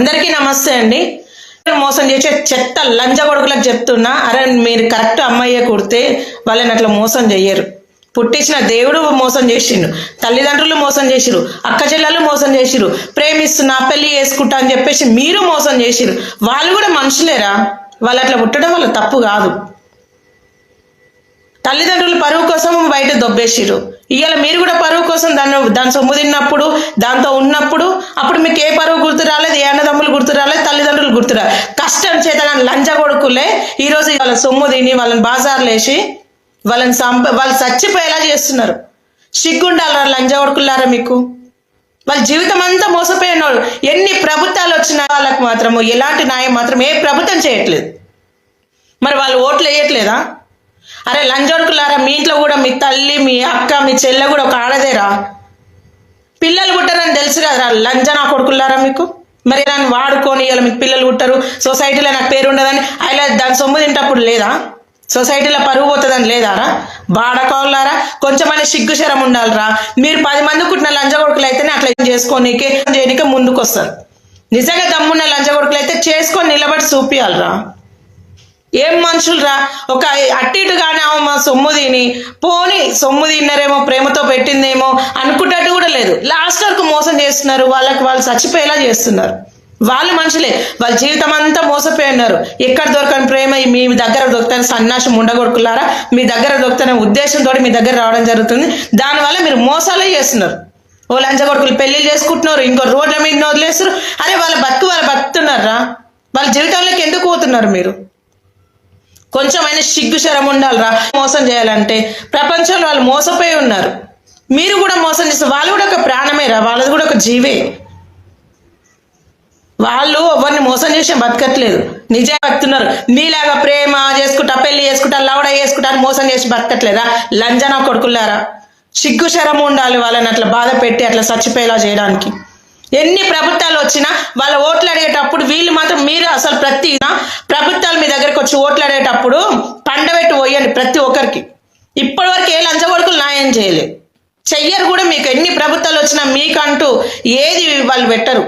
అందరికీ నమస్తే అండి. మోసం చేసే చెత్త లంజ కొడుకులకు చెప్తున్నా అరే మీరు కరెక్ట్ అమ్మాయే కుడితే వాళ్ళని అట్లా మోసం చెయ్యరు. పుట్టించిన దేవుడు మోసం చేసిండు తల్లిదండ్రులు మోసం చేసిరు అక్క చెల్లెలు మోసం చేసిరు ప్రేమిస్తున్నా పెళ్ళి చేసుకుంటా అని చెప్పేసి మీరు మోసం చేసిరు. వాళ్ళు కూడా మనుషులేరా? వాళ్ళు అట్లా పుట్టడం వల్ల తప్పు కాదు. తల్లిదండ్రులు పరువు కోసం బయట దొబ్బేసిరు. ఇవాళ మీరు కూడా పరువు కోసం దాన్ని దాని సొమ్ము తిన్నప్పుడు దాంతో ఉన్నప్పుడు అప్పుడు మీకు ఏ పరువు గుర్తు రాలేదు ఏ అన్నదమ్ములు గుర్తు రాలేదు తల్లిదండ్రులు గుర్తు రాలేదు. కష్టం చేత కానీ లంచ కొడుకులే ఈరోజు వాళ్ళ సొమ్ము తిని వాళ్ళని బాజార్లు వేసి వాళ్ళని సంప వాళ్ళు చచ్చిపోయేలా చేస్తున్నారు. సిగ్గుండాలరా లంచ కొడుకులారా మీకు? వాళ్ళ జీవితం అంతా మోసపోయినాడు ఎన్ని ప్రభుత్వాలు వచ్చినా వాళ్ళకు మాత్రము ఎలాంటి న్యాయం మాత్రం ఏ ప్రభుత్వం చేయట్లేదు. మరి వాళ్ళు ఓట్లు వేయట్లేదా? అరే లంజోడుకులారా మీ ఇంట్లో కూడా మీ తల్లి మీ అక్క మీ చెల్లె కూడా ఒక ఆడదేరా? పిల్లలు పుట్టారని తెలుసు కదరా లంజనా కొడుకులారా మీకు? మరి నన్ను వాడుకొని ఇలా మీకు పిల్లలు పుట్టరు సొసైటీలో నాకు పేరు ఉండదని అలా దాని సొమ్ము తింటప్పుడు లేదా? సొసైటీలో పరుగు పోతుందని లేదారా బాడకోళ్ళారా? కొంచెమైనా సిగ్గుశరం ఉండాలిరా. మీరు పది మంది కుట్టిన లంజ కొడుకులు అయితేనే అట్లా చేసుకోనీకే చేయడానికి ముందుకు వస్తారు నిజంగా దమ్మున్న లంజ కొడుకులు అయితే చేసుకొని నిలబడి చూపియాలరా. ఏం మనుషులరా? ఒక అట్టి ఇటుగానే మా సొమ్ము తిని పోని సొమ్ము తిన్నారేమో ప్రేమతో పెట్టిందేమో అనుకున్నట్టు కూడా లేదు. లాస్ట్ వరకు మోసం చేస్తున్నారు వాళ్ళకి వాళ్ళు చచ్చిపోయేలా చేస్తున్నారు. వాళ్ళు మనుషులే. వాళ్ళ జీవితం అంతా మోసపోయి ఉన్నారు. ఎక్కడ దొరకని ప్రేమ మీ దగ్గర దొరుకుతాను సన్నాసం ఉండగొడుకులారా మీ దగ్గర దొరుకుతున్న ఉద్దేశంతో మీ దగ్గర రావడం జరుగుతుంది. దానివల్ల మీరు మోసాలే చేస్తున్నారు. ఓ లంచ కొడుకులు పెళ్ళి చేసుకుంటున్నారు ఇంకో రోడ్ల మీద వదిలేస్తారు అరే వాళ్ళ బతుకు వాళ్ళు బతుకుతున్నారా? వాళ్ళ జీవితంలోకి ఎందుకు పోతున్నారు మీరు? కొంచెమైనా సిగ్గు శరం ఉండాలిరా. మోసం చేయాలంటే ప్రపంచంలో వాళ్ళు మోసపోయి ఉన్నారు. మీరు కూడా మోసం చేస్తారు వాళ్ళు కూడా ఒక ప్రాణమేరా? వాళ్ళది కూడా ఒక జీవే. వాళ్ళు ఎవరిని మోసం చేసి బతకట్లేదు. నిజే బతున్నారు మీలాగా ప్రేమ చేసుకుంటా పెళ్ళి చేసుకుంటా లవడ చేసుకుంటా అని మోసం చేసి బతకట్లేదా? లంజనా కొడుకులారా? సిగ్గు శరం ఉండాలి వాళ్ళని అట్లా బాధ పెట్టి అట్లా చచ్చిపోయేలా చేయడానికి. ఎన్ని ప్రభుత్వాలు వచ్చినా వాళ్ళ ఓట్లు అడిగేటప్పుడు వీళ్ళు మాత్రం మీరు అసలు ప్రతి కూర్చు ఓట్లాడేటప్పుడు పండబెట్టి పోయండి ప్రతి ఒక్కరికి. ఇప్పటివరకు ఏ లంచగొడుకులు న్యాయం చేయలేదు చెయ్యరు కూడా మీకు ఎన్ని ప్రభుత్వాలు వచ్చినా మీకంటూ ఏది వాళ్ళు పెట్టరు.